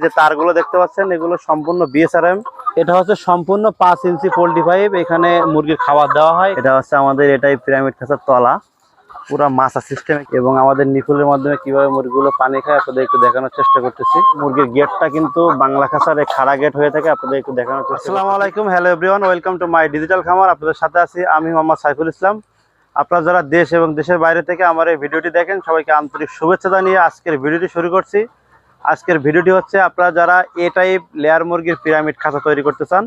যে তারগুলো দেখতে পাচ্ছেন এগুলো সম্পূর্ণ বিএসআরএম এটা হচ্ছে সম্পূর্ণ পাঁচ ইঞ্চি পোল্ট্রি পাইপ এখানে মুরগির খাবার দেওয়া হয়। এটা হচ্ছে আমাদের এটাই পিরামিড খাঁচার তলা। পুরা মাছা সিস্টেম এবং আমাদের নিকুলের মাধ্যমে কীভাবে মুরগিগুলো পানি খায় আপনাদের একটু দেখানোর চেষ্টা করতেছি। মুরগির গেটটা কিন্তু বাংলা খাঁচার এই খাড়া গেট হয়ে থাকে আপনাদের একটু দেখানোর চেষ্টা আসসালামু আলাইকুম hello everyone welcome to my digital খামার। আপনাদের সাথে আছি আমি মোহাম্মদ সাইফুল ইসলাম। আপনারা যারা দেশ এবং দেশের বাইরে থেকে আমার এই ভিডিওটি দেখেন সবাইকে আন্তরিক শুভেচ্ছা জানিয়ে আজকের ভিডিওটি শুরু করছি। আজকের ভিডিওটি হচ্ছে আপনারা যারা এ টাইপ লেয়ার মুরগির পিরামিড খাঁচা তৈরি করতে চান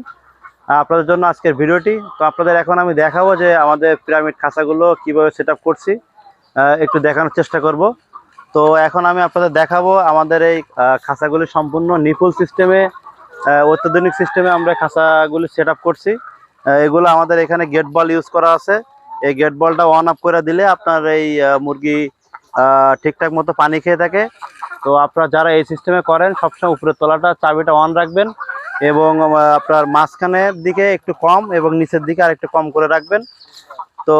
আপনাদের জন্য আজকের ভিডিওটি। তো আপনাদের এখন আমি দেখাবো যে আমাদের পিরামিড খাঁচাগুলো কীভাবে সেট করছি একটু দেখানোর চেষ্টা করব। তো এখন আমি আপনাদের দেখাবো আমাদের এই খাঁচাগুলি সম্পূর্ণ নিপুল সিস্টেমে অত্যাধুনিক সিস্টেমে আমরা খাঁচাগুলি সেট করছি। এগুলো আমাদের এখানে গেট বল ইউজ করা আছে। এই গেট বলটা অন আপ করে দিলে আপনার এই মুরগি ঠিকঠাক মতো পানি খেয়ে থাকে। তো আপনারা যারা এই সিস্টেমে করেন, সবসময় উপরের তলাটা, চাবিটা অন রাখবেন এবং আপনার মাঝখানের দিকে একটু কম এবং নিচের দিকে আর একটু কম করে রাখবেন। তো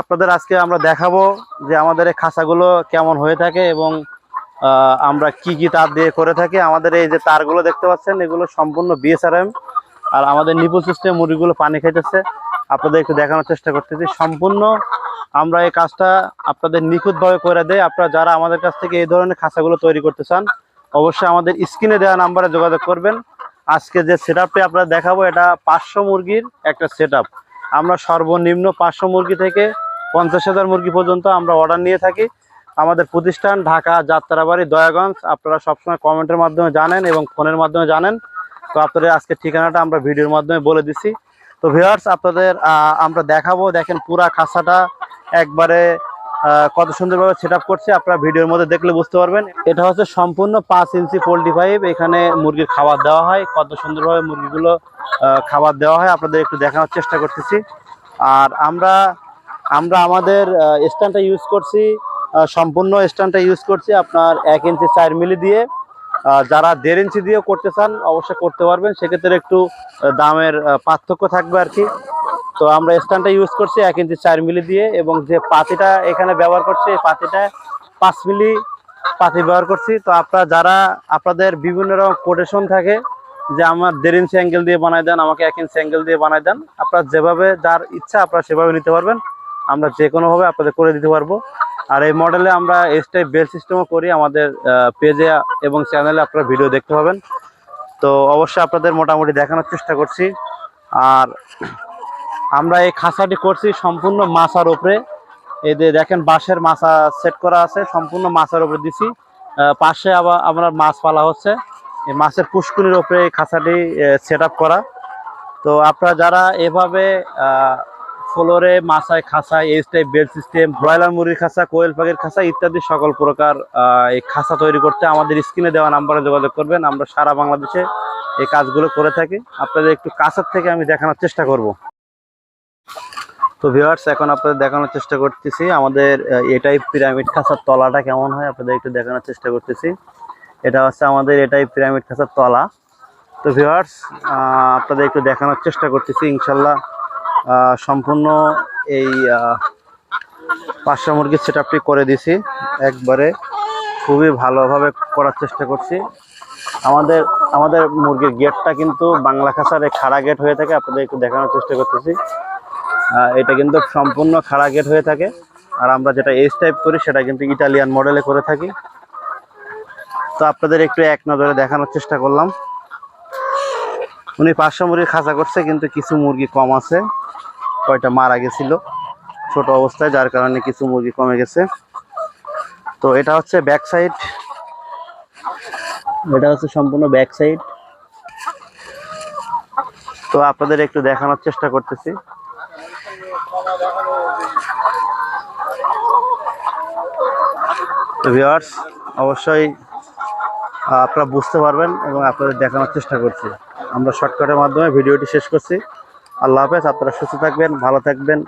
আপনাদের আজকে আমরা দেখাবো যে আমাদের এই খাঁচাগুলো কেমন হয়ে থাকে এবং আমরা কি কি তার দিয়ে করে থাকি। আমাদের এই যে তারগুলো দেখতে পাচ্ছেন, এগুলো সম্পূর্ণ বিএসআরএম আর আমাদের নিপুল সিস্টেম মুরগিগুলো পানি খাইতেছে। আপনাদের একটু দেখানোর চেষ্টা করতেছি। সম্পূর্ণ আমরা এই কাজটা আপনাদের নিখুঁতভাবে করে দেয় আপনারা যারা আমাদের কাছ থেকে এই ধরনের খাঁচাগুলো তৈরি করতে চান, অবশ্যই আমাদের স্ক্রিনে দেওয়া নাম্বারে যোগাযোগ করবেন। আজকে যে সেট আপটি আপনারা দেখাবো, এটা পাঁচশো মুরগির একটা সেট আমরা সর্বনিম্ন পাঁচশো মুরগি থেকে পঞ্চাশ হাজার মুরগি পর্যন্ত আমরা অর্ডার নিয়ে থাকি। আমাদের প্রতিষ্ঠান ঢাকা যাত্রাবাড়ি, দয়াগঞ্জ। আপনারা সবসময় কমেন্টের মাধ্যমে জানেন এবং ফোনের মাধ্যমে জানেন। তো আপনাদের আজকে ঠিকানাটা আমরা ভিডিওর মাধ্যমে বলে দিছি। তো ভিউয়ার্স, আপনাদের আমরা দেখাবো। দেখেন পুরা খাসাটা একবারে কত সুন্দরভাবে সেট আপ করছে। আপনারা ভিডিওর মধ্যে দেখলে বুঝতে পারবেন। এটা হচ্ছে সম্পূর্ণ পাঁচ ইঞ্চি পোলট্রি পাইপ এখানে মুরগির খাবার দেওয়া হয়। কত সুন্দরভাবে মুরগিগুলো খাবার দেওয়া হয়। আপনাদের একটু দেখানোর চেষ্টা করতেছি। আর আমরা আমরা আমাদের স্ট্যান্ডটা ইউজ করছি। সম্পূর্ণ স্ট্যান্ডটা ইউজ করছি আপনার এক ইঞ্চি চার মিলি দিয়ে। যারা দেড় ইঞ্চি দিয়েও করতে চান, অবশ্যই করতে পারবেন। সেক্ষেত্রে একটু দামের পার্থক্য থাকবে আর কি। তো আমরা স্ট্যান্ডটা ইউজ করছি এক ইঞ্চি চার মিলি দিয়ে এবং যে পাতিটা এখানে ব্যবহার করছি, এই পাতিটা পাঁচ মিলি পাতি ব্যবহার করছি। তো আপনারা যারা, আপনাদের বিভিন্ন রকম কোটেশন থাকে যে আমার দেড় ইঞ্চি অ্যাঙ্গেল দিয়ে বানাই দেন, আমাকে এক ইঞ্চি অ্যাঙ্গেল দিয়ে বানাই দেন, আপনার যেভাবে, যার ইচ্ছা আপনারা সেভাবে নিতে পারবেন। আমরা যে কোনোভাবে আপনাদের করে দিতে পারব। আর এই মডেলে আমরা এস টাইপ বেল সিস্টেমও করি, আমাদের পেজে এবং চ্যানেলে আপনারা ভিডিও দেখতে পাবেন। তো অবশ্যই আপনাদের মোটামুটি দেখানোর চেষ্টা করছি। আর আমরা এই খাঁচাটি করছি সম্পূর্ণ মাছার ওপরে এই যে দেখেন, বাঁশের মাছা সেট করা আছে, সম্পূর্ণ মাছার ওপরে দিছি। পাশে আবার আমরা মাছ পালা হচ্ছে। এই মাছের পুষ্কুনির ওপরে এই খাঁচাটি সেট করা। তো আপনারা যারা এভাবে ফ্লোরে মাছায় খাঁচায় এই টাইপ বেড সিস্টেম, ব্রয়লার মুরগির খাঁচা কোয়েল পাখির খাঁচা ইত্যাদি সকল প্রকার এই খাঁচা তৈরি করতে আমাদের স্ক্রিনে দেওয়া নাম্বারে যোগাযোগ করবেন। আমরা সারা বাংলাদেশে এই কাজগুলো করে থাকি। আপনাদের একটু কাছের থেকে আমি দেখানোর চেষ্টা করব। তো ভিউয়ার্স এখন আপনাদের দেখানোর চেষ্টা করতেছি। আমাদের এটাই পিরামিড খাঁচার তলাটা কেমন হয় আপনাদের একটু দেখানোর চেষ্টা করতেছি। এটা হচ্ছে আমাদের, এটাই পিরামিড খাঁচার তলা। তো ভিউয়ার্স আপনাদের একটু দেখানোর চেষ্টা করতেছি, ইনশাল্লাহ। সম্পূর্ণ এই পাঁচশো মুরগির সেট করে দিছি। একবারে খুবই ভালোভাবে করার চেষ্টা করছি। আমাদের আমাদের মুরগির গেটটা কিন্তু বাংলা খাঁচার এই খাড়া গেট হয়ে থাকে, আপনাদের একটু দেখানোর চেষ্টা করতেছি। এটা কিন্তু সম্পূর্ণ খাড়া গেট হয়ে থাকে। আর আমরা যেটা এস টাইপ করি, সেটা কিন্তু ইটালিয়ান মডেলে করে থাকি। তো আপনাদের একটু এক নজরে দেখানোর চেষ্টা করলাম। উনি পাঁচশো মুরগি খাঁচা করছে, কিন্তু কিছু মুরগি কম আছে। কয়টা মারা গেছিল ছোট অবস্থায়, যার কারণে কিছু মুরগি কমে গেছে। তো এটা হচ্ছে ব্যাক সাইড এটা হচ্ছে সম্পূর্ণ ব্যাক সাইড তো আপনাদের একটু দেখানোর চেষ্টা করতেছি। তো ভিউয়ার্স অবশ্যই আপনারা বুঝতে পারবেন এবং আপনাদের দেখানোর চেষ্টা করছি। আমরা শর্টকাটের মাধ্যমে ভিডিওটি শেষ করছি। আল্লাহ হাফেজ আপনারা সুস্থ থাকবেন ভালো থাকবেন।